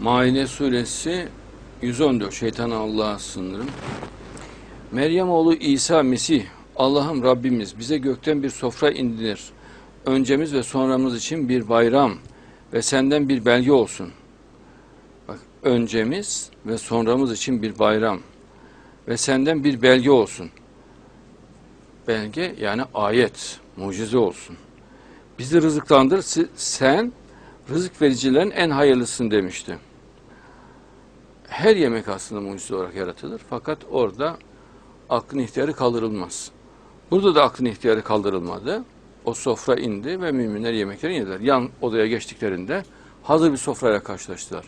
Maide suresi 114 şeytana Allah'a sınırım. Meryem oğlu İsa Mesih Allah'ım Rabbimiz bize gökten bir sofra indirir. Öncemiz ve sonramız için bir bayram ve senden bir belge olsun. Bak öncemiz ve sonramız için bir bayram ve senden bir belge olsun. Belge yani ayet, mucize olsun. Bizi rızıklandır, sen rızık vericilerin en hayırlısın demişti. Her yemek aslında mucize olarak yaratılır. Fakat orada aklın ihtiyarı kaldırılmaz. Burada da aklın ihtiyarı kaldırılmadı. O sofra indi ve müminler yemeklerini yediler. Yan odaya geçtiklerinde hazır bir sofrayla karşılaştılar.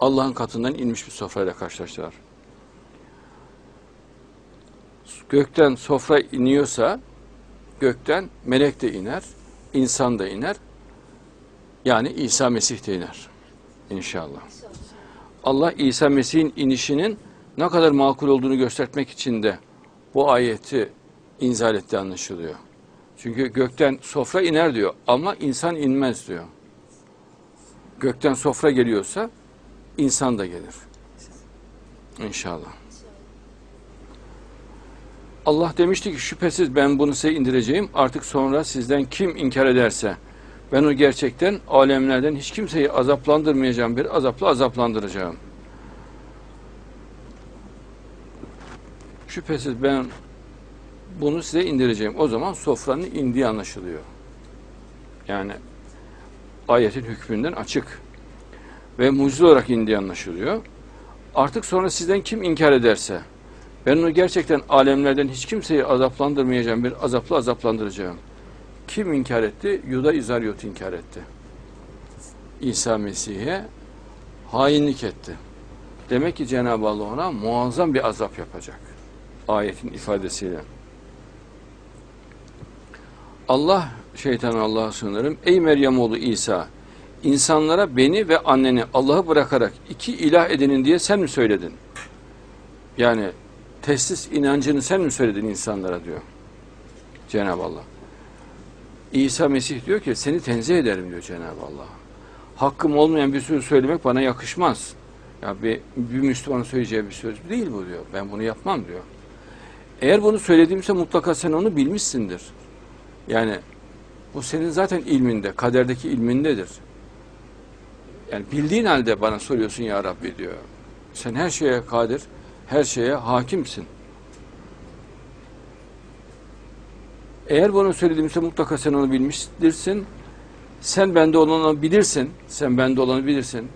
Allah'ın katından inmiş bir sofrayla karşılaştılar. Gökten sofra iniyorsa gökten melek de iner, insan da iner. Yani İsa Mesih de iner. İnşallah. Allah İsa Mesih'in inişinin ne kadar makul olduğunu göstermek için de bu ayeti inzal etti anlaşılıyor. Çünkü gökten sofra iner diyor ama insan inmez diyor. Gökten sofra geliyorsa insan da gelir. İnşallah. Allah demişti ki şüphesiz ben bunu size indireceğim. Artık sonra sizden kim inkar ederse ben o gerçekten alemlerden hiç kimseyi azaplandırmayacağım bir azapla azaplandıracağım. Şüphesiz ben bunu size indireceğim. O zaman sofranın indiği anlaşılıyor. Yani ayetin hükmünden açık ve mucize olarak indiği anlaşılıyor. Artık sonra sizden kim inkar ederse ben onu gerçekten alemlerden hiç kimseyi azaplandırmayacağım bir azapla azaplandıracağım. Kim inkar etti? Yuda İzaryot inkar etti. İsa Mesih'e hainlik etti. Demek ki Cenab-ı Allah ona muazzam bir azap yapacak. Ayetin ifadesiyle. Allah, şeytan Allah'a sığınırım. Ey Meryem oğlu İsa, insanlara beni ve anneni Allah'ı bırakarak iki ilah edinin diye sen mi söyledin? Yani teslis inancını sen mi söyledin insanlara diyor Cenab-ı Allah. İsa Mesih diyor ki seni tenzih ederim diyor Cenab-ı Allah. Hakkım olmayan bir söz söylemek bana yakışmaz. Ya bir, bir Müslümanın söyleyeceği bir söz değil bu diyor. Ben bunu yapmam diyor. Eğer bunu söylediğimse mutlaka sen onu bilmişsindir. Yani bu senin zaten ilminde, kaderdeki ilmindedir. Yani bildiğin halde bana soruyorsun ya Rabbi diyor. Sen her şeye kadir, her şeye hakimsin. Eğer bunu söylediğimse mutlaka sen onu bilmiştirsin. Sen bende olanı bilirsin. Sen bende olanı bilirsin.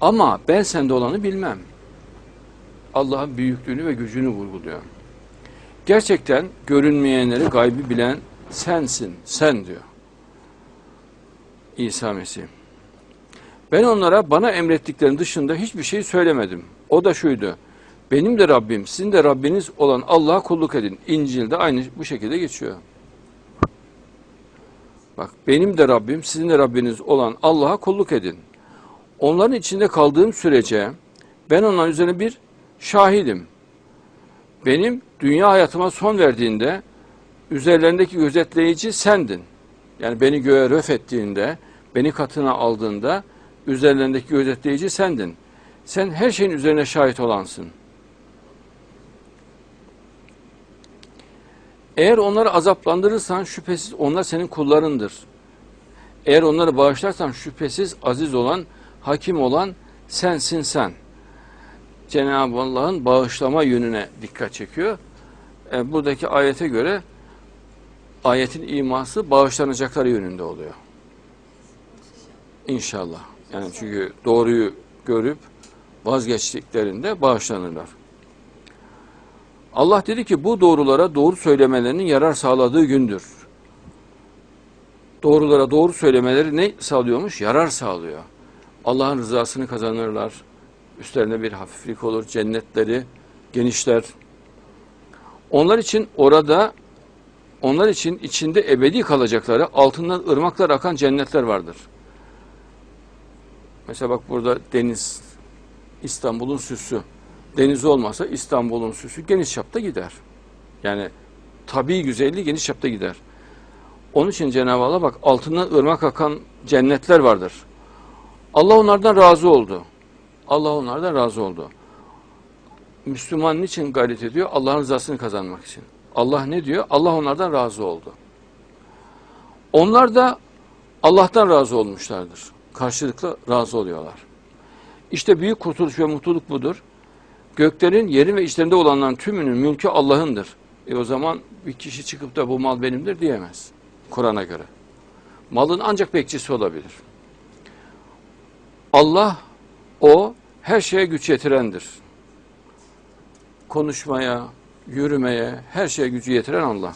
Ama ben sende olanı bilmem. Allah'ın büyüklüğünü ve gücünü vurguluyor. Gerçekten görünmeyenleri gaybi bilen sensin, sen diyor. İsa Mesih. Ben onlara bana emrettiklerin dışında hiçbir şey söylemedim. O da şuydu. Benim de Rabbim, sizin de Rabbiniz olan Allah'a kulluk edin. İncil'de aynı bu şekilde geçiyor. Bak benim de Rabbim, sizin de Rabbiniz olan Allah'a kulluk edin. Onların içinde kaldığım sürece ben onların üzerine bir şahidim. Benim dünya hayatıma son verdiğinde üzerlerindeki gözetleyici sendin. Yani beni göğe röf ettiğinde, beni katına aldığında üzerlerindeki gözetleyici sendin. Sen her şeyin üzerine şahit olansın. Eğer onları azaplandırırsan şüphesiz onlar senin kullarındır. Eğer onları bağışlarsan şüphesiz aziz olan, hakim olan sensin sen. Cenab-ı Allah'ın bağışlama yönüne dikkat çekiyor. E, buradaki ayete göre ayetin iması bağışlanacakları yönünde oluyor. İnşallah. Yani çünkü doğruyu görüp vazgeçtiklerinde bağışlanırlar. Allah dedi ki bu doğrulara doğru söylemelerinin yarar sağladığı gündür. Doğrulara doğru söylemeleri ne sağlıyormuş? Yarar sağlıyor. Allah'ın rızasını kazanırlar. Üstlerine bir hafiflik olur. Cennetleri genişler. Onlar için orada onlar için içinde ebedi kalacakları altından ırmaklar akan cennetler vardır. Mesela bak burada deniz, İstanbul'un süsü. Deniz olmasa İstanbul'un süsü geniş çapta gider. Yani tabii güzelliği geniş çapta gider. Onun için Cenab-ı Allah bak altından ırmak akan cennetler vardır. Allah onlardan razı oldu. Allah onlardan razı oldu. Müslüman niçin gayret ediyor? Allah'ın rızasını kazanmak için. Allah ne diyor? Allah onlardan razı oldu. Onlar da Allah'tan razı olmuşlardır. Karşılıklı razı oluyorlar. İşte büyük kurtuluş ve mutluluk budur. Göklerin, yerin ve içlerinde olanların tümünün mülkü Allah'ındır. E o zaman bir kişi çıkıp da bu mal benimdir diyemez. Kur'an'a göre. Malın ancak bekçisi olabilir. Allah, o her şeye güç yetirendir. Konuşmaya, yürümeye, her şeye gücü yetiren Allah.